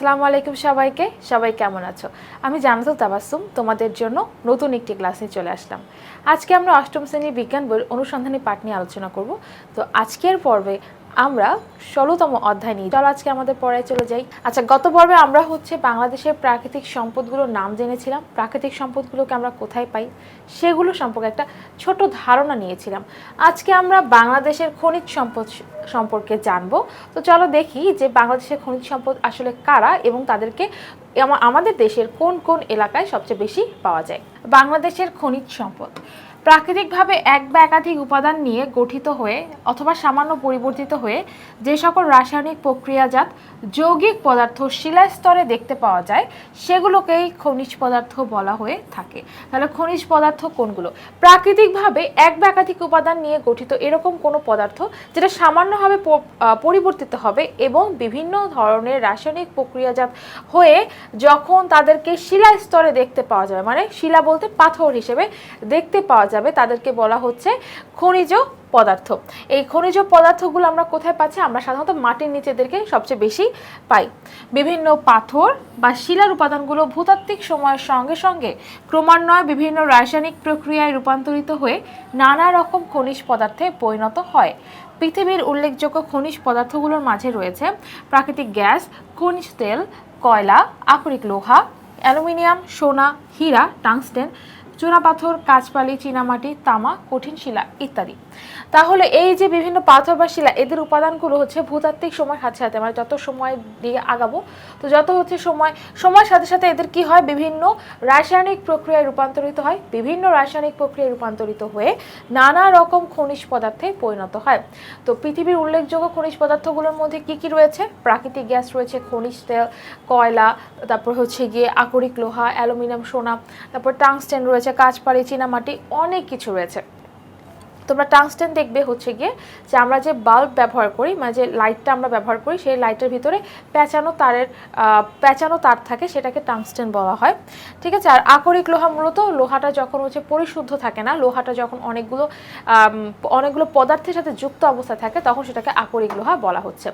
আসসালামু আলাইকুম সবাইকে। সবাই কেমন আছো? আমি জানাতুল তাবাসুম তোমাদের জন্য নতুন একটি ক্লাস নিয়ে চলে আসলাম। আজকে আমরা অষ্টম শ্রেণির বিজ্ঞান বইয়ের অনুসন্ধানী পাঠ নিয়ে আলোচনা করব। তো আজকের পর্বে আমরা ষোলোতম অধ্যায় নিয়ে। চলো আজকে আমাদের পড়ায় চলে যাই। আচ্ছা গত পর্বে আমরা হচ্ছে বাংলাদেশের প্রাকৃতিক সম্পদগুলোর নাম জেনেছিলাম। প্রাকৃতিক সম্পদগুলোকে আমরা কোথায় পাই সেগুলো সম্পর্কে একটা ছোট ধারণা নিয়েছিলাম। আজকে আমরা বাংলাদেশের খনিজ সম্পদ সম্পর্কে জানব। তো চলো দেখি যে বাংলাদেশের খনিজ সম্পদ আসলে কারা এবং তাদেরকে আমাদের দেশের কোন কোন এলাকায় সবচেয়ে বেশি পাওয়া যায়। বাংলাদেশের খনিজ সম্পদ। প্রাকৃতিকভাবে এক বা একাধিক উপাদান নিয়ে গঠিত হয়ে অথবা সামান্য পরিবর্তিত হয়ে যে সকল রাসায়নিক প্রক্রিয়াজাত যৌগিক পদার্থ শিলা স্তরে দেখতে পাওয়া যায়, সেগুলোকেই খনিজ পদার্থ বলা হয়ে থাকে। তাহলে খনিজ পদার্থ কোনগুলো? প্রাকৃতিকভাবে এক বা একাধিক উপাদান নিয়ে গঠিত এরকম কোনো পদার্থ যেটা সামান্যভাবে পরিবর্তিত হবে এবং বিভিন্ন ধরনের রাসায়নিক প্রক্রিয়াজাত হয়ে যখন তাদেরকে শিলা স্তরে দেখতে পাওয়া যাবে মানে শিলা বলতে পাথর হিসেবে দেখতে পাওয়া যাবে, তাদেরকে বলা হচ্ছে খনিজ পদার্থ। এই খনিজ পদার্থগুলো আমরা কোথায় পাচ্ছি? আমরা সাধারণত মাটির নিচেদেরকে সবচেয়ে বেশি পাই। বিভিন্ন পাথর বা শিলার উপাদানগুলো ভূতাত্ত্বিক সময়ের সঙ্গে সঙ্গে ক্রমান্বয়ে বিভিন্ন রাসায়নিক প্রক্রিয়ায় রূপান্তরিত হয়ে নানা রকম খনিজ পদার্থে পরিণত হয়। পৃথিবীর উল্লেখযোগ্য খনিজ পদার্থগুলোর মাঝে রয়েছে প্রাকৃতিক গ্যাস, খনিজ তেল, কয়লা, আকরিক লোহা, অ্যালুমিনিয়াম, সোনা, হীরা, টাংস্টেন চুনাপাথর কাঁচবালি চীনামাটি তামা কঠিন শিলা ইত্যাদি। তাহলে এই যে বিভিন্ন পাথর বা শিলা এদের উপাদানগুলো হচ্ছে ভূতাত্ত্বিক সময় সাথে সাথে মানে যত সময় দিয়ে আগাবো, তো যত হচ্ছে সময়, সময়ের সাথে সাথে এদের কি হয়? বিভিন্ন রাসায়নিক প্রক্রিয়ায় রূপান্তরিত হয়, বিভিন্ন রাসায়নিক প্রক্রিয়ায় রূপান্তরিত হয়ে নানা রকম খনিজ পদার্থে পরিণত হয়। তো পৃথিবীর উল্লেখযোগ্য খনিজ পদার্থগুলোর মধ্যে কি কি রয়েছে? প্রাকৃতিক গ্যাস রয়েছে, খনিজ তেল, কয়লা, তারপর হচ্ছে গিয়ে আকরিক লোহা, অ্যালুমিনিয়াম, সোনা, তারপর টাংস্টেন রয়েছে, কাঁচপাড়ি, চীনামাটি, অনেক কিছু রয়েছে। তোমরা টাংস্টেন দেখবে হচ্ছে গিয়ে যে আমরা যে বাল্ব ব্যবহার করি মানে যে লাইটটা আমরা ব্যবহার করি, সেই লাইটের ভিতরে প্যাঁচানো তারের প্যাঁচানো তার থাকে, সেটাকে টাংস্টেন বলা হয়। ঠিক আছে? আর আকরিক লোহা মূলত লোহাটা যখন হচ্ছে পরিশুদ্ধ থাকে না, লোহাটা যখন অনেকগুলো অনেকগুলো পদার্থের সাথে যুক্ত অবস্থায় থাকে, তখন সেটাকে আকরিক লোহা বলা হচ্ছে।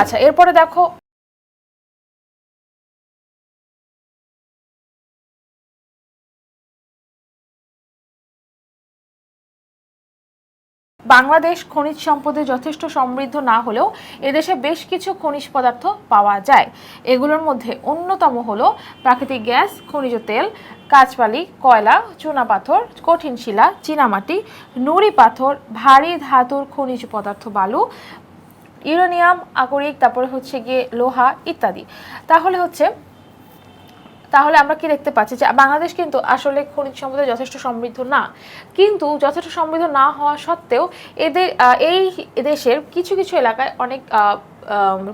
আচ্ছা এরপরে দেখো বাংলাদেশ খনিজ সম্পদে যথেষ্ট সমৃদ্ধ না হলেও এদেশে বেশ কিছু খনিজ পদার্থ পাওয়া যায়। এগুলোর মধ্যে অন্যতম হলো প্রাকৃতিক গ্যাস, খনিজ তেল, কাঁচবালি, কয়লা চুনাপাথর কঠিন শিলা চীনামাটি নুড়ি পাথর, ভারী ধাতুর খনিজ পদার্থ বালু, ইউরেনিয়াম, আকরিক, তারপরে হচ্ছে গিয়ে লোহা ইত্যাদি। তাহলে হচ্ছে তাহলে আমরা কি দেখতে পাচ্ছি যে বাংলাদেশ কিন্তু আসলে খনিজ সম্পদে যথেষ্ট সমৃদ্ধ না। কিন্তু যথেষ্ট সমৃদ্ধ না হওয়া সত্ত্বেও এদের এই দেশের কিছু কিছু এলাকায় অনেক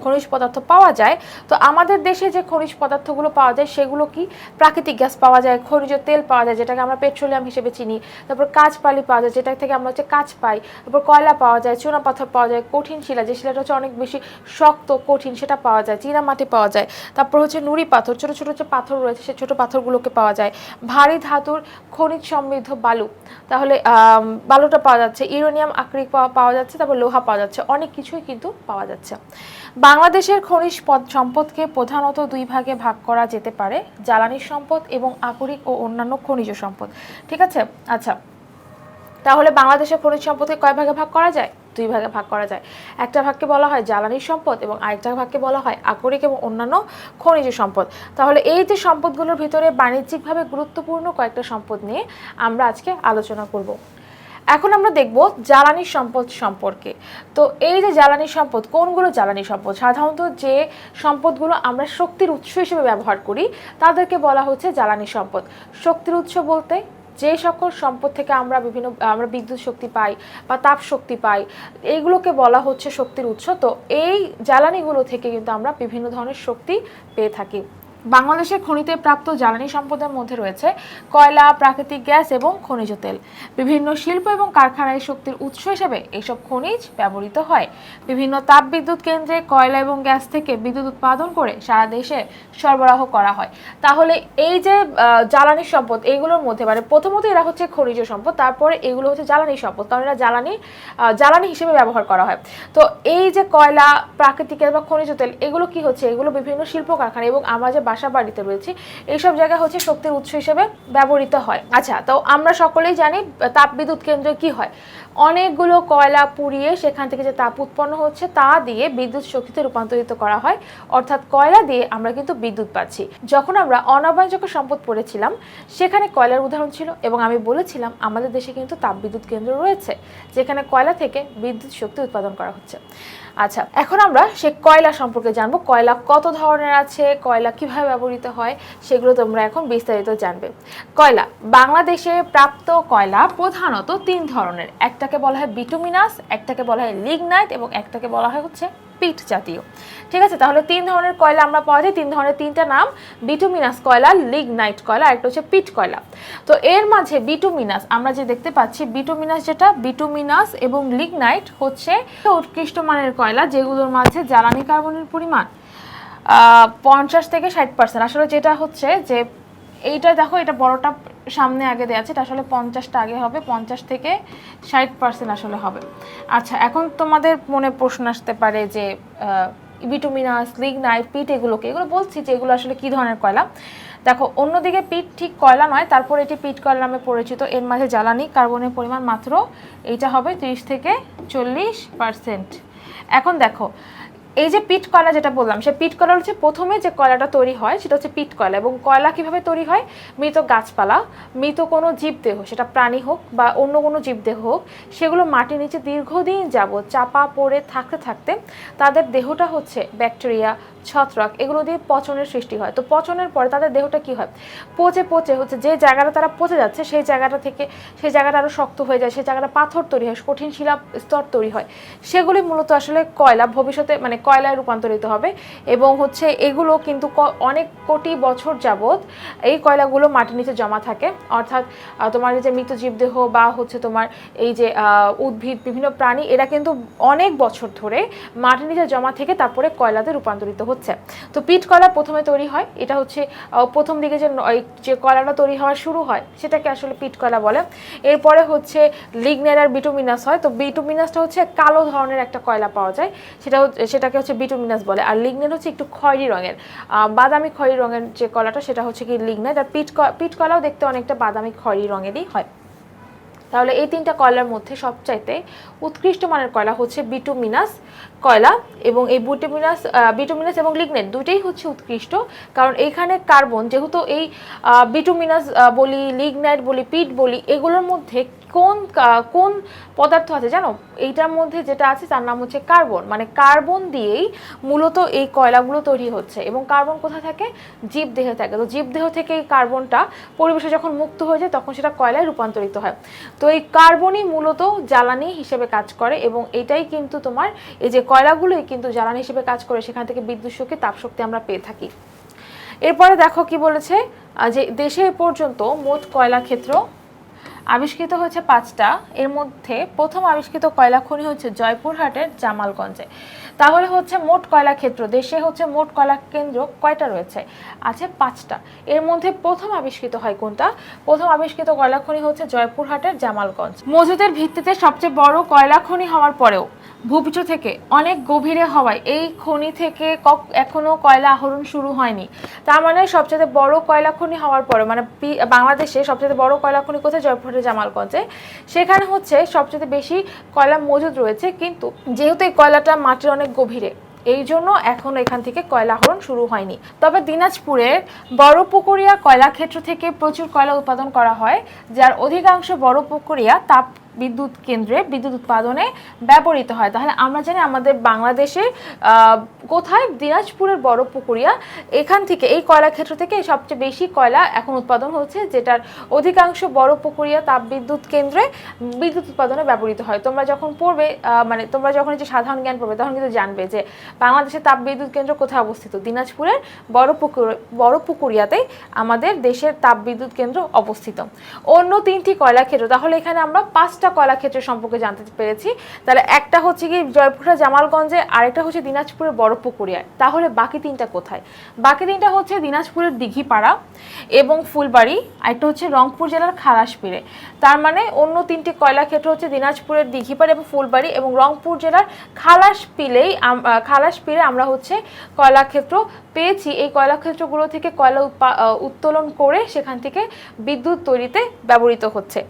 খনিজ পদার্থ পাওয়া যায়। তো আমাদের দেশে যে খনিজ পদার্থগুলো পাওয়া যায়, সেগুলো কি? প্রাকৃতিক গ্যাস পাওয়া যায়, খনিজ তেল পাওয়া যায়, যেটাকে আমরা পেট্রোলিয়াম হিসেবে চিনি। তারপর কাঁচপালি পাওয়া যায়, যেটা থেকে আমরা হচ্ছে কাঁচ পাই। তারপর কয়লা পাওয়া যায়, চুনা পাথর পাওয়া যায়, কঠিন শিলা, যে শিলাটা হচ্ছে অনেক বেশি শক্ত, কঠিন, সেটা পাওয়া যায় চীনামাটি পাওয়া যায়। তারপর হচ্ছে নুড়ি পাথর, ছোটো ছোটো যে পাথর রয়েছে সেই ছোটো পাথরগুলোকে পাওয়া যায়। ভারী ধাতুর খনিজ সমৃদ্ধ বালু। তাহলে বালুটা পাওয়া যাচ্ছে, ইউরেনিয়াম আকরিক পাওয়া যাচ্ছে, তারপর লোহা পাওয়া যাচ্ছে, অনেক কিছুই কিন্তু পাওয়া যাচ্ছে। বাংলাদেশের খনিজ পদ সম্পদকে প্রধানত দুই ভাগে ভাগ করা যেতে পারে, জ্বালানি সম্পদ এবং আকরিক ও অন্যান্য খনিজ সম্পদ। ঠিক আছে? আচ্ছা। তাহলে বাংলাদেশের খনিজ সম্পদকে কয় ভাগে ভাগ করা যায়? দুই ভাগে ভাগ করা যায়। একটা ভাগকে বলা হয় জ্বালানি সম্পদ এবং আরেকটা ভাগকে বলা হয় আকরিক এবং অন্যান্য খনিজ সম্পদ। তাহলে এই যে সম্পদগুলোর ভিতরে বাণিজ্যিকভাবে গুরুত্বপূর্ণ কয়েকটা সম্পদ নিয়ে আমরা আজকে আলোচনা করব। এখন আমরা দেখব জ্বালানি সম্পদ সম্পর্কে। তো এই যে জ্বালানি সম্পদ, কোনগুলো জ্বালানি সম্পদ? সাধারণত যে সম্পদগুলো আমরা শক্তির উৎস হিসেবে ব্যবহার করি, তাদেরকে বলা হচ্ছে জ্বালানি সম্পদ। শক্তির উৎস বলতে যে সকল সম্পদ থেকে আমরা বিভিন্ন, আমরা বিদ্যুৎ শক্তি পাই বা তাপ শক্তি পাই, এইগুলোকে বলা হচ্ছে শক্তির উৎস। তো এই জ্বালানিগুলো থেকে কিন্তু আমরা বিভিন্ন ধরনের শক্তি পেয়ে থাকি। বাংলাদেশের খনিতে প্রাপ্ত জ্বালানি সম্পদের মধ্যে রয়েছে কয়লা, প্রাকৃতিক গ্যাস এবং খনিজ তেল। বিভিন্ন শিল্প এবং কারখানায় শক্তির উৎস হিসেবে এইসব খনিজ ব্যবহৃত হয়। বিভিন্ন তাপবিদ্যুৎ কেন্দ্রে কয়লা এবং গ্যাস থেকে বিদ্যুৎ উৎপাদন করে সারা দেশে সরবরাহ করা হয়। তাহলে এই যে জ্বালানি সম্পদ এইগুলোর মধ্যে মানে প্রথমত এরা হচ্ছে খনিজ সম্পদ, তারপরে এগুলো হচ্ছে জ্বালানি সম্পদ, কারণ এরা জ্বালানি জ্বালানি হিসেবে ব্যবহার করা হয়। তো এই যে কয়লা, প্রাকৃতিক বা খনিজ তেল, এগুলো কি হচ্ছে? এগুলো বিভিন্ন শিল্প কারখানা এবং আমরা যে বাসা বাড়িতে রয়েছি। এইসব জায়গা হচ্ছে শক্তির উৎস হিসেবে ব্যবহৃত হয়। আচ্ছা তো আমরা সকলেই জানি তাপবিদ্যুৎ কেন্দ্রে কি হয়। অনেকগুলো কয়লা পুড়িয়ে সেখান থেকে যে তাপ উৎপন্ন হচ্ছে, তা দিয়ে বিদ্যুৎ শক্তিতে রূপান্তরিত করা হয়। অর্থাৎ কয়লা দিয়ে আমরা কিন্তু বিদ্যুৎ পাচ্ছি। যখন আমরা অনবায়নযোগ্য সম্পদ পড়েছিলাম, সেখানে কয়লার উদাহরণ ছিল এবং আমি বলেছিলাম, আমাদের দেশে কিন্তু তাপবিদ্যুৎ কেন্দ্র রয়েছে, যেখানে কয়লা থেকে বিদ্যুৎ শক্তি উৎপাদন করা হচ্ছে। আচ্ছা এখন আমরা সে কয়লা সম্পর্কে জানব। কয়লা কত ধরনের আছে, কয়লা কীভাবে ব্যবহৃত হয়, সেগুলো তোমরা এখন বিস্তারিত জানবে। কয়লা, বাংলাদেশে প্রাপ্ত কয়লা প্রধানত তিন ধরনের। একটাকে বলা হয় বিটুমিনাস একটাকে বলা হয় লিগনাইট এবং একটাকে বলা হয় হচ্ছে পিট জাতীয়। ঠিক আছে? তাহলে তিন ধরনের কয়লা আমরা পাওয়া যায়। তিন ধরনের তিনটা নাম বিটুমিনাস কয়লা লিগনাইট কয়লা, আর একটা হচ্ছে পিট কয়লা। তো এর মাঝে বিটুমিনাস আমরা যে দেখতে পাচ্ছি বিটুমিনাস যেটা বিটুমিনাস এবং লিগনাইট হচ্ছে উৎকৃষ্ট মানের কয়লা, যেগুলোর মাঝে জ্বালানি কার্বনের পরিমাণ পঞ্চাশ থেকে ষাট পার্সেন্ট আসলে যেটা হচ্ছে যে এইটা দেখো, এটা বড়টা সামনে আগে দেওয়া আছে, এটা আসলে পঞ্চাশটা আগে হবে, পঞ্চাশ থেকে ষাট পার্সেন্ট আসলে হবে। আচ্ছা এখন তোমাদের মনে প্রশ্ন আসতে পারে যে বিটুমিনাস লিগনাইট পিট এগুলোকে, এগুলো বলছি যে এগুলো আসলে কী ধরনের কয়লা? দেখো, অন্যদিকে পিট ঠিক কয়লা নয়, তারপর এটি পিট কয়লা নামে পরিচিত, এর মাঝে জ্বালানি, কার্বনের পরিমাণ মাত্র, এইটা হবে তিরিশ থেকে চল্লিশ পার্সেন্ট এখন দেখো এই যে পিট কয়লা যেটা বললাম, সে পিট কয়লা হচ্ছে প্রথমে যে কয়লাটা তৈরি হয়, সেটা হচ্ছে পিট কয়লা এবং কয়লা কীভাবে তৈরি হয়? মৃত গাছপালা, মৃত কোনো জীবদেহ, সেটা প্রাণী হোক বা অন্য কোনো জীবদেহ হোক, সেগুলো মাটির নিচে দীর্ঘদিন যাবত চাপা পড়ে থাকতে থাকতে তাদের দেহটা হচ্ছে ব্যাকটেরিয়া ছত্রাক, এগুলো দিয়ে পচনের সৃষ্টি হয়। তো পচনের পরে তাদের দেহটা কি হয়? পচে পচে হচ্ছে যে জায়গাটা তারা পচে যাচ্ছে, সেই জায়গাটা থেকে, সেই জায়গাটা আরও শক্ত হয়ে যায়, সেই জায়গাটা পাথর তৈরি হয়, কঠিন শিলা স্তর তৈরি হয়। সেগুলি মূলত আসলে কয়লা, ভবিষ্যতে মানে কয়লায় রূপান্তরিত হবে এবং হচ্ছে এগুলো কিন্তু অনেক কোটি বছর যাবৎ এই কয়লাগুলো মাটির নিচে জমা থাকে। অর্থাৎ তোমার যে মৃত জীবদেহ বা হচ্ছে তোমার এই যে উদ্ভিদ, বিভিন্ন প্রাণী, এরা কিন্তু অনেক বছর ধরে মাটির নিচে জমা থেকে তারপরে কয়লাতে রূপান্তরিত হচ্ছে। তো পিট কয়লা প্রথমে তৈরি হয়, এটা হচ্ছে প্রথম দিকে যে যে কয়লাটা তৈরি হওয়া শুরু হয়, সেটাকে আসলে পিট কয়লা বলে। এরপরে হচ্ছে লিগনের আর বিটুমিনাস হয়, তো বিটুমিনাসটা হচ্ছে কালো ধরনের একটা কয়লা পাওয়া যায়, সেটা হচ্ছে- সেটাকে হচ্ছে বিটুমিনাস বলে। আর লিগনেট হচ্ছে একটু খয়েরি রঙের। বাদামি খয়েরি রঙের যে কলাটা, সেটা হচ্ছে কি লিগনাইট আর পিট পিট কয়লাও দেখতে অনেকটা বাদামি খয়েরি রঙেরই হয়। তাহলে এই তিনটা কয়লার মধ্যে সবচাইতে উৎকৃষ্ট মানের কয়লা হচ্ছে বিটুমিনাস কয়লা এবং এই বিটুমিনাস বিটুমিনাস এবং লিগনেট দুইটাই হচ্ছে উৎকৃষ্ট, কারণ এইখানে কার্বন, যেহেতু এই বিটুমিনাস বলি লিগনাইট বলি, পিট বলি, এগুলোর মধ্যে কোন কোন পদার্থ আছে জানো? এইটার মধ্যে যেটা আছে তার নাম হচ্ছে কার্বন মানে কার্বন দিয়েই মূলত এই কয়লাগুলো তৈরি হচ্ছে এবং কার্বন কোথায় থাকে? জীবদেহে থাকে। তো জীবদেহ থেকে এই কার্বনটা পরিবেশে যখন মুক্ত হয়ে যায় তখন সেটা কয়লায় রূপান্তরিত হয়। তো এই কার্বনই মূলত জ্বালানি হিসেবে কাজ করে এবং এটাই কিন্তু তোমার এই যে কয়লাগুলোই কিন্তু জ্বালানি হিসেবে কাজ করে, সেখান থেকে বিদ্যুৎ, শক্তি, তাপশক্তি আমরা পেয়ে থাকি। এরপরে দেখো কি বলেছে যে দেশে এ পর্যন্ত মোট কয়লা ক্ষেত্র আবিষ্কৃত হয়েছে পাঁচটা। এর মধ্যে প্রথম আবিষ্কৃত কয়লা খনি হচ্ছে জয়পুরহাটের জামালগঞ্জে। তাহলে হচ্ছে মোট কয়লা ক্ষেত্র, দেশে হচ্ছে মোট কয়লা কেন্দ্র কয়টা রয়েছে? আছে পাঁচটা। এর মধ্যে প্রথম আবিষ্কৃত হয় কোনটা? প্রথম আবিষ্কৃত কয়লা খনি হচ্ছে জয়পুরহাটের জামালগঞ্জ। মজুদের ভিত্তিতে সবচেয়ে বড় কয়লা খনি হওয়ার পরেও ভূপৃষ্ঠ থেকে অনেক গভীরে হওয়ায় এই খনি থেকে কক- এখনও কয়লা আহরণ শুরু হয়নি। তার মানে সবচেয়ে বড় কয়লা খনি হওয়ার পরে মানে বাংলাদেশে সবচেয়ে বড় কয়লা খনি কোথায়? জয়পুরহাটের জামালগঞ্জে। সেখানে হচ্ছে সবচেয়ে বেশি কয়লা মজুদ রয়েছে, কিন্তু যেহেতু এই কয়লাটা মাটির অনেক গভীরে, এই জন্য এখন এখান থেকে কয়লা আহরণ শুরু হয়নি। তবে দিনাজপুরের বড় পুকুরিয়া কয়লা ক্ষেত্র থেকে প্রচুর কয়লা উৎপাদন করা হয়, যার অধিকাংশ বড় পুকুরিয়া তাপ বিদ্যুৎ কেন্দ্রে বিদ্যুৎ উৎপাদনে ব্যবহৃত হয়। তাহলে আমরা জানি আমাদের বাংলাদেশে কোথায়? দিনাজপুরের বড় পুকুরিয়া। এখান থেকে, এই কয়লা ক্ষেত্র থেকে সবচেয়ে বেশি কয়লা এখন উৎপাদন হচ্ছে, যেটার অধিকাংশ বড় পুকুরিয়া তাপবিদ্যুৎ কেন্দ্রে বিদ্যুৎ উৎপাদনে ব্যবহৃত হয়। তোমরা যখন পড়বে মানে তোমরা যখন যে সাধারণ জ্ঞান পড়বে, তখন কিন্তু জানবে যে বাংলাদেশের তাপবিদ্যুৎ কেন্দ্র কোথায় অবস্থিত। দিনাজপুরের বড় পুকুর, বড় পুকুরিয়াতেই আমাদের দেশের তাপবিদ্যুৎ কেন্দ্র অবস্থিত। অন্য তিনটি কয়লা ক্ষেত্র, তাহলে এখানে আমরা পাঁচটা কয়লা ক্ষেত্র সম্পর্কে জানতে পেরেছি। তাহলে একটা হচ্ছে কি জয়পুরহাট, জামালগঞ্জে, আরেকটা হচ্ছে দিনাজপুরের বড় পুকুরিয়ায়। তাহলে বাকি তিনটা কোথায়? বাকি তিনটা হচ্ছে দিনাজপুরের দিঘিপাড়া এবং ফুলবাড়ি, আরেকটা হচ্ছে রংপুর জেলার খালাসপিড়ে। তার মানে অন্য তিনটি কয়লাক্ষেত্র হচ্ছে দিনাজপুরের দিঘিপাড়া এবং ফুলবাড়ি এবং রংপুর জেলার খালাসপিলেই খালাসপিড়ে আমরা হচ্ছে কয়লা ক্ষেত্র পেয়েছি। এই কয়লাক্ষেত্রগুলো থেকে কয়লা উত্তোলন করে সেখান থেকে বিদ্যুৎ তৈরিতে ব্যবহৃত হচ্ছে।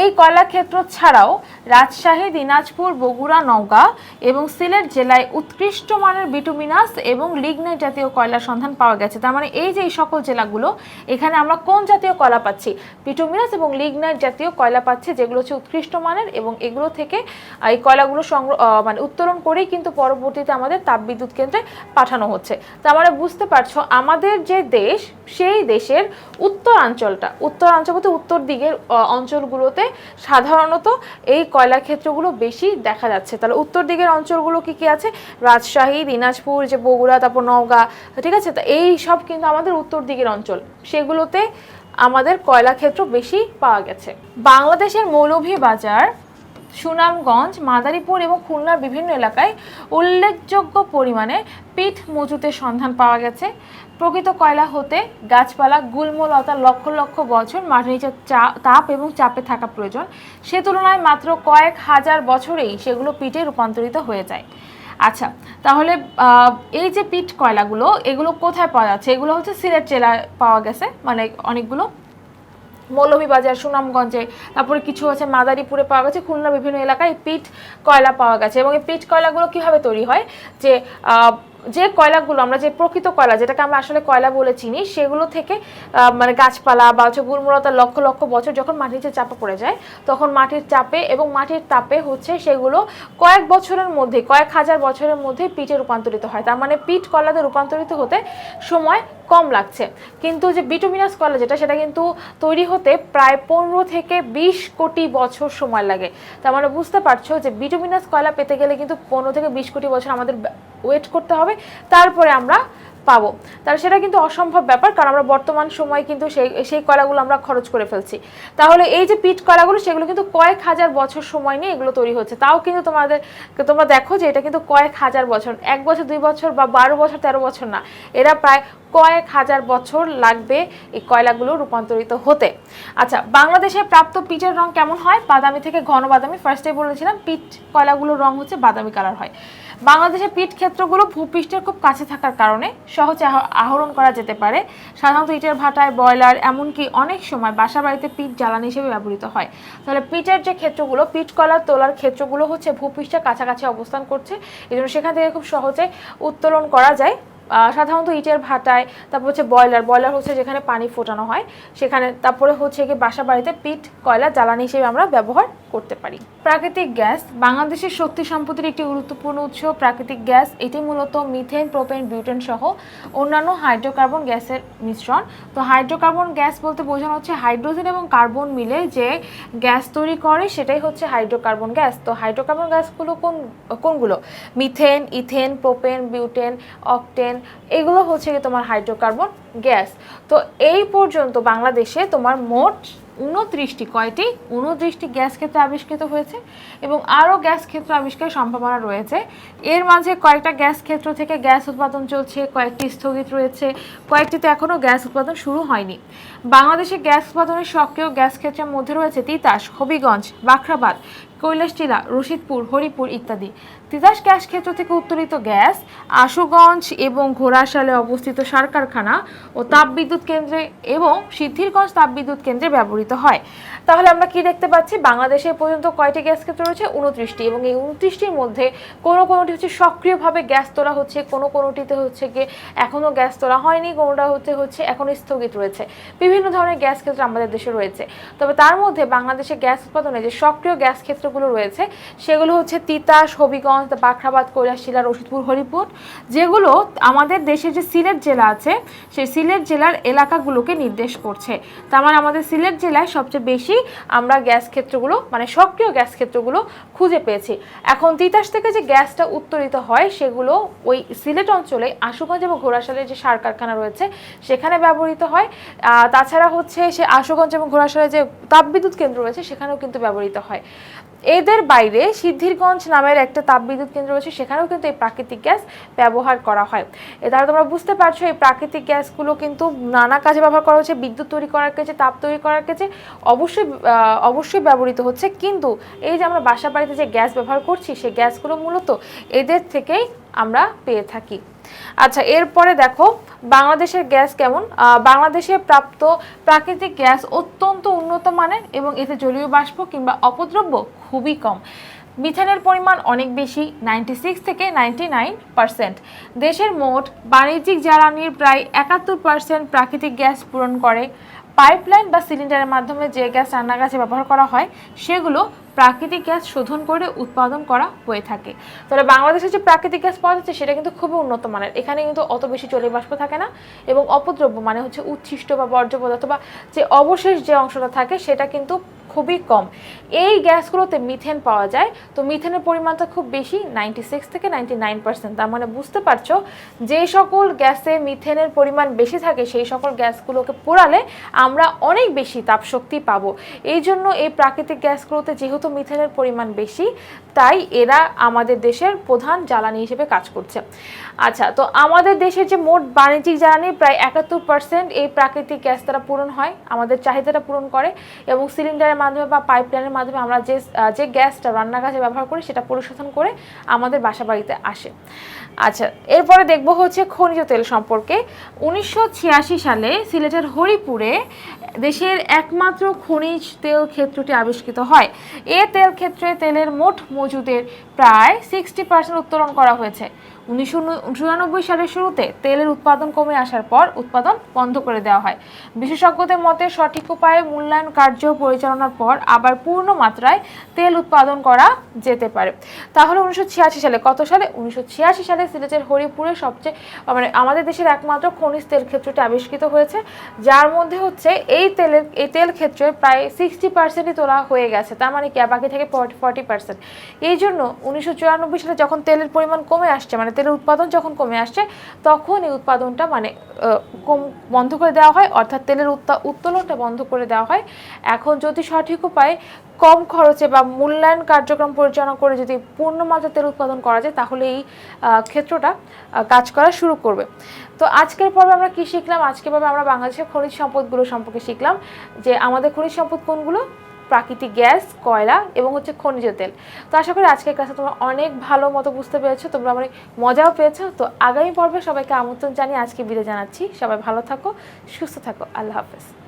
এই কয়লা ক্ষেত্র ছাড়াও রাজশাহী, দিনাজপুর, বগুড়া, নওগাঁ এবং সিলেট জেলায় উৎকৃষ্ট মানের বিটুমিনাস এবং লিগনাইট জাতীয় কয়লার সন্ধান পাওয়া গেছে। তার মানে এই যে এই সকল জেলাগুলো, এখানে আমরা কোন জাতীয় কয়লা পাচ্ছি? বিটুমিনাস এবং লিগনাইট জাতীয় কয়লা পাচ্ছি, যেগুলো হচ্ছে উৎকৃষ্ট মানের এবং এগুলো থেকে এই কয়লাগুলো সংগ্রহ মানে উত্তোলন করেই কিন্তু পরবর্তীতে আমাদের তাপবিদ্যুৎ কেন্দ্রে পাঠানো হচ্ছে। তার মানে বুঝতে পারছ, আমাদের যে দেশ, সেই দেশের উত্তরাঞ্চলটা, উত্তরাঞ্চল বলতে উত্তর দিকের অঞ্চলগুলোতে সাধারণত এই কয়লা ক্ষেত্রগুলো বেশি দেখা যাচ্ছে। তাহলে উত্তর দিকের অঞ্চলগুলো কি কি আছে? রাজশাহী, দিনাজপুর, যে বগুড়া, তারপর নওগাঁ, ঠিক আছে? তা এই সব কিন্তু আমাদের উত্তর দিকের অঞ্চল। সেগুলোতে আমাদের কয়লা ক্ষেত্র বেশি পাওয়া গেছে। বাংলাদেশের মৌলভীবাজার, সুনামগঞ্জ, মাদারীপুর এবং খুলনার বিভিন্ন এলাকায় উল্লেখযোগ্য পরিমাণে পিঠ মজুতের সন্ধান পাওয়া গেছে। প্রকৃত কয়লা হতে গাছপালা গুল্মলতা লক্ষ লক্ষ বছর মাটির নিচে তাপ এবং চাপে থাকা প্রয়োজন। সে তুলনায় মাত্র কয়েক হাজার বছরেই সেগুলো পিঠে রূপান্তরিত হয়ে যায়। আচ্ছা তাহলে এই যে পিট কয়লাগুলো, এগুলো কোথায় পাওয়া যাচ্ছে? এগুলো হচ্ছে সিলেট জেলায় পাওয়া গেছে মানে অনেকগুলো। মৌলভীবাজার, সুনামগঞ্জে, তারপরে কিছু আছে মাদারীপুরে পাওয়া গেছে খুলনার বিভিন্ন এলাকায় পিট কয়লা পাওয়া গেছে। এবং এই পিট কয়লাগুলো কীভাবে তৈরি হয়? যে যে কয়লাগুলো, আমরা যে প্রকৃত কয়লা, যেটাকে আমরা আসলে কয়লা বলে চিনি, সেগুলো থেকে মানে গাছপালা বা হচ্ছে গুলমরতা লক্ষ লক্ষ বছর যখন মাটির নিচে চাপা পড়ে যায়, তখন মাটির চাপে এবং মাটির তাপে হচ্ছে সেগুলো কয়েক বছরের মধ্যে, কয়েক হাজার বছরের মধ্যে পিঠে রূপান্তরিত হয়। তার মানে পিট কয়লাতে রূপান্তরিত হতে সময় কম লাগছে। কিন্তু যে বিটুমিনাস কয়লা যেটা, সেটা কিন্তু তৈরি হতে প্রায় পনেরো থেকে বিশ কোটি বছর সময় লাগে। তার মানে বুঝতে পারছ যে বিটুমিনাস কয়লা পেতে গেলে কিন্তু পনেরো থেকে বিশ কোটি বছর আমাদের ওয়েট করতে হবে, তারপরে আমরা পাবো। তাহলে সেটা কিন্তু অসম্ভব ব্যাপার, কারণ আমরা বর্তমান সময়ে কিন্তু সেই সেই কলাগুলো আমরা খরচ করে ফেলছি। তাহলে এই যে পিট কলাগুলো, সেগুলো কিন্তু কয়েক হাজার বছর সময় নিয়ে এগুলো তৈরি হচ্ছে। তাও কিন্তু তোমাদের, তোমরা দেখো যে এটা কিন্তু কয়েক হাজার বছর, এক বছর, দুই বছর বা বারো বছর, তেরো বছর না। এরা প্রায় কয়েক হাজার বছর লাগবে এই কয়লাগুলো রূপান্তরিত হতে। আচ্ছা বাংলাদেশে প্রাপ্ত পিটের রং কেমন হয়? বাদামি থেকে ঘন বাদামি ফার্স্টে বলেছিলাম, পিট কয়লাগুলোর রং হচ্ছে বাদামি কালার হয়। বাংলাদেশের পিট ক্ষেত্রগুলো ভূপৃষ্ঠের খুব কাছে থাকার কারণে সহজে আহ- আহরণ করা যেতে পারে। সাধারণত ইটের ভাটায়, ব্রয়লার, এমনকি অনেক সময় বাসা বাড়িতে পিট জ্বালানি হিসেবে ব্যবহৃত হয়। তাহলে পিটের যে ক্ষেত্রগুলো পিট কলার তোলার ক্ষেত্রগুলো হচ্ছে ভূপৃষ্ঠের কাছাকাছি অবস্থান করছে। এই জন্য সেখান থেকে খুব সহজে উত্তোলন করা যায়। সাধারণত ইটের ভাটায়, তারপর হচ্ছে বয়লার বয়লার হচ্ছে যেখানে পানি ফোটানো হয়, সেখানে, তারপরে হচ্ছে কি বাসা বাড়িতে পিট, কয়লা, জ্বালানি হিসেবে আমরা ব্যবহার করতে পারি। প্রাকৃতিক গ্যাস, বাংলাদেশের শক্তি সম্পদের একটি গুরুত্বপূর্ণ উৎস প্রাকৃতিক গ্যাস। এটি মূলত মিথেন, প্রোপেন, বিউটেন সহ অন্যান্য হাইড্রোকার্বন গ্যাসের মিশ্রণ। তো হাইড্রোকার্বন গ্যাস বলতে বোঝানো হচ্ছে হাইড্রোজেন এবং কার্বন মিলে যে গ্যাস তৈরি করে, সেটাই হচ্ছে হাইড্রোকার্বন গ্যাস। তো হাইড্রোকার্বন গ্যাসগুলো কোন, কোনগুলো? Methane, ethane, propane, butane, octane এগুলো হচ্ছে কি তোমার হাইড্রোকার্বন, গ্যাস। তো এই পর্যন্ত বাংলাদেশে তোমার মোট উনত্রিশটি, কয়টি? উনত্রিশটি গ্যাস ক্ষেত্র আবিষ্কৃত হয়েছে এবং আরও গ্যাস ক্ষেত্র আবিষ্কারের সম্ভাবনা রয়েছে। এর মাঝে কয়েকটা গ্যাস ক্ষেত্র থেকে গ্যাস উৎপাদন চলছে, কয়েকটি স্থগিত রয়েছে, কয়েকটিতে এখনও গ্যাস উৎপাদন শুরু হয়নি। বাংলাদেশে গ্যাস উৎপাদনের সক্রিয় গ্যাস ক্ষেত্রের মধ্যে রয়েছে তিতাস, হবিগঞ্জ, বাখরাবাদ কৈলাসটিলা রশিদপুর, হরিপুর ইত্যাদি। তিতাস গ্যাস ক্ষেত্র থেকে উত্তোলিত গ্যাস, আশুগঞ্জ এবং ঘোড়াশালে অবস্থিত সার কারখানা ও তাপবিদ্যুৎ কেন্দ্রে এবং সিদ্ধিরগঞ্জ তাপবিদ্যুৎ কেন্দ্রে ব্যবহৃত হয়। তাহলে আমরা কি দেখতে পাচ্ছি? বাংলাদেশে পর্যন্ত কয়টি গ্যাস ক্ষেত্র রয়েছে? উনত্রিশটি। এবং এই উনত্রিশটির মধ্যে কোনো কোনোটি হচ্ছে সক্রিয়ভাবে গ্যাস তোলা হচ্ছে, কোনো কোনোটিতে হচ্ছে গিয়ে এখনও গ্যাস তোলা হয়নি, কোনোটা হচ্ছে হচ্ছে এখনও স্থগিত রয়েছে। বিভিন্ন ধরনের গ্যাস ক্ষেত্র আমাদের দেশে রয়েছে। তবে তার মধ্যে বাংলাদেশে গ্যাস উৎপাদনে যে সক্রিয় গ্যাস ক্ষেত্রগুলো রয়েছে, সেগুলো হচ্ছে তিতাস হবিগঞ্জ, বাখরাবাদ, কৈলাসশিলা, রশিদপুর, হরিপুর, যেগুলো আমাদের দেশের যে সিলেট জেলা আছে, সেই সিলেট জেলার এলাকাগুলোকে নির্দেশ করছে। তার মানে আমাদের সিলেট জেলায় সবচেয়ে বেশি আমরা গ্যাস ক্ষেত্রগুলো মানে সক্রিয় গ্যাস ক্ষেত্রগুলো খুঁজে পেয়েছি। এখন তিতাস থেকে যে গ্যাসটা উত্তোলিত হয়, সেগুলো ওই সিলেট অঞ্চলে আশুগঞ্জ এবং ঘোড়াশালের যে সার কারখানা রয়েছে, সেখানে ব্যবহৃত হয়। তাছাড়া হচ্ছে সে আশুগঞ্জ এবং ঘোড়াশালের যে তাপবিদ্যুৎ কেন্দ্র রয়েছে, সেখানেও কিন্তু ব্যবহৃত হয়। এদের বাইরে সিদ্ধিরগঞ্জ নামের একটা তাপবিদ্যুৎ কেন্দ্র রয়েছে, সেখানেও কিন্তু এই প্রাকৃতিক গ্যাস ব্যবহার করা হয়। এ দ্বারা তোমরা বুঝতে পারছ, এই প্রাকৃতিক গ্যাসগুলো কিন্তু নানা কাজে ব্যবহার করা হচ্ছে, বিদ্যুৎ তৈরি করার কাজে, তাপ তৈরি করার কাজে, অবশ্যই অবশ্যই ব্যবহৃত হচ্ছে। কিন্তু এই যে আমরা বাসা বাড়িতে যে গ্যাস ব্যবহার করছি, সেই গ্যাসগুলো মূলত এদের থেকেই আমরা পেয়ে থাকি। আচ্ছা এরপরে দেখো, বাংলাদেশের গ্যাস কেমন? বাংলাদেশে প্রাপ্ত প্রাকৃতিক গ্যাস অত্যন্ত উন্নত মানের এবং এতে জলীয় বাষ্প কিংবা অপদ্রব্য খুবই কম। মিথেনের পরিমাণ অনেক বেশি নাইনটি সিক্স থেকে নাইনটি নাইন পার্সেন্ট দেশের মোট বাণিজ্যিক জ্বালানির প্রায় একাত্তর পার্সেন্ট প্রাকৃতিক গ্যাস পূরণ করে। পাইপলাইন বা সিলিন্ডারের মাধ্যমে যে গ্যাস রান্না গাছে ব্যবহার করা হয়, সেগুলো প্রাকৃতিক গ্যাস শোধন করে উৎপাদন করা হয়ে থাকে। তাহলে বাংলাদেশে যে প্রাকৃতিক গ্যাস পাওয়া যাচ্ছে, সেটা কিন্তু খুবই উন্নত মানের। এখানে কিন্তু অত বেশি জলীয় বাষ্প থাকে না এবং অপদ্রব্য মানে হচ্ছে উচ্ছিষ্ট বা বর্জ্য পদার্থ বা যে অবশেষ যে অংশটা থাকে, সেটা কিন্তু খুবই কম। এই গ্যাসগুলোতে মিথেন পাওয়া যায়। তো মিথেনের পরিমাণটা খুব বেশি নাইনটি সিক্স থেকে নাইনটি নাইন পার্সেন্ট তার মানে বুঝতে পারছ, যে সকল গ্যাসে মিথেনের পরিমাণ বেশি থাকে, সেই সকল গ্যাসগুলোকে পোড়ালে আমরা অনেক বেশি তাপশক্তি পাবো। এই জন্য এই প্রাকৃতিক গ্যাসগুলোতে যেহেতু মিথেনের পরিমাণ বেশি, তাই এরা আমাদের দেশের প্রধান জ্বালানি হিসেবে কাজ করছে। আচ্ছা তো আমাদের দেশের যে মোট বাণিজ্যিক জ্বালানি, প্রায় একাত্তর পার্সেন্ট এই প্রাকৃতিক গ্যাস দ্বারা পূরণ হয়, আমাদের চাহিদাটা পূরণ করে এবং সিলিন্ডারের মাধ্যমে বা পাইপলাইনের মাধ্যমে আমরা যে যে গ্যাসটা রান্না কাজে ব্যবহার করি, সেটা পরিশোধন করে আমাদের বাসা বাড়িতে আসে। আচ্ছা এরপরে দেখব হচ্ছে খনিজ তেল সম্পর্কে। উনিশশো ছিয়াশি সালে সিলেটের হরিপুরে দেশের একমাত্র খনিজ তেল ক্ষেত্রটি আবিষ্কৃত হয়। এ তেল ক্ষেত্রে তেলের মোট মজুদের প্রায় সিক্সটি পার্সেন্ট উত্তোলন করা হয়েছে। উনিশশো চুরানব্বই সালের শুরুতে তেলের উৎপাদন কমে আসার পর উৎপাদন বন্ধ করে দেওয়া হয়। বিশেষজ্ঞদের মতে সঠিক উপায়ে মূল্যায়ন কার্য পরিচালনার পর আবার পূর্ণ মাত্রায় তেল উৎপাদন করা যেতে পারে। তাহলে উনিশশো ছিয়াশি সালে কত সালে? উনিশশো ছিয়াশি সালে সিলেটের হরিপুরে সবচেয়ে মানে আমাদের দেশের একমাত্র খনিজ তেল ক্ষেত্রটি আবিষ্কৃত হয়েছে, যার মধ্যে হচ্ছে এই তেলের, এই তেল ক্ষেত্রে প্রায় সিক্সটি পার্সেন্টই তোলা হয়ে গেছে। তার মানে কি? বাকি থেকে ফর্টি পার্সেন্ট এই জন্য উনিশশো চুরানব্বই সালে যখন তেলের পরিমাণ কমে আসছে মানে তেলের উৎপাদন যখন কমে আসছে তখন এই উৎপাদনটা মানে কম বন্ধ করে দেওয়া হয়। অর্থাৎ তেলের উত্তোলনটা বন্ধ করে দেওয়া হয়। এখন যদি সঠিক উপায়ে কম খরচে বা মূল্যায়ন কার্যক্রম পরিচালনা করে যদি পূর্ণমাত্রা তেল উৎপাদন করা যায়, তাহলে এই ক্ষেত্রটা কাজ করা শুরু করবে। তো আজকের পর্বে আমরা কি শিখলাম? আজকের পর্বে আমরা বাংলাদেশের খনিজ সম্পদগুলো সম্পর্কে শিখলাম যে আমাদের খনিজ সম্পদ কোনগুলো? প্রাকৃতিক গ্যাস, কয়লা এবং হচ্ছে খনিজ তেল। তো আশা করি আজকের ক্লাসে তোমরা অনেক ভালো মতো বুঝতে পেরেছ, তোমরা অনেক মজাও পেয়েছ। তো আগামী পর্বে সবাইকে আমন্ত্রণ জানিয়ে আজকে বিদায় জানাচ্ছি। সবাই ভালো থাকো, সুস্থ থাকো। আল্লাহ হাফেজ।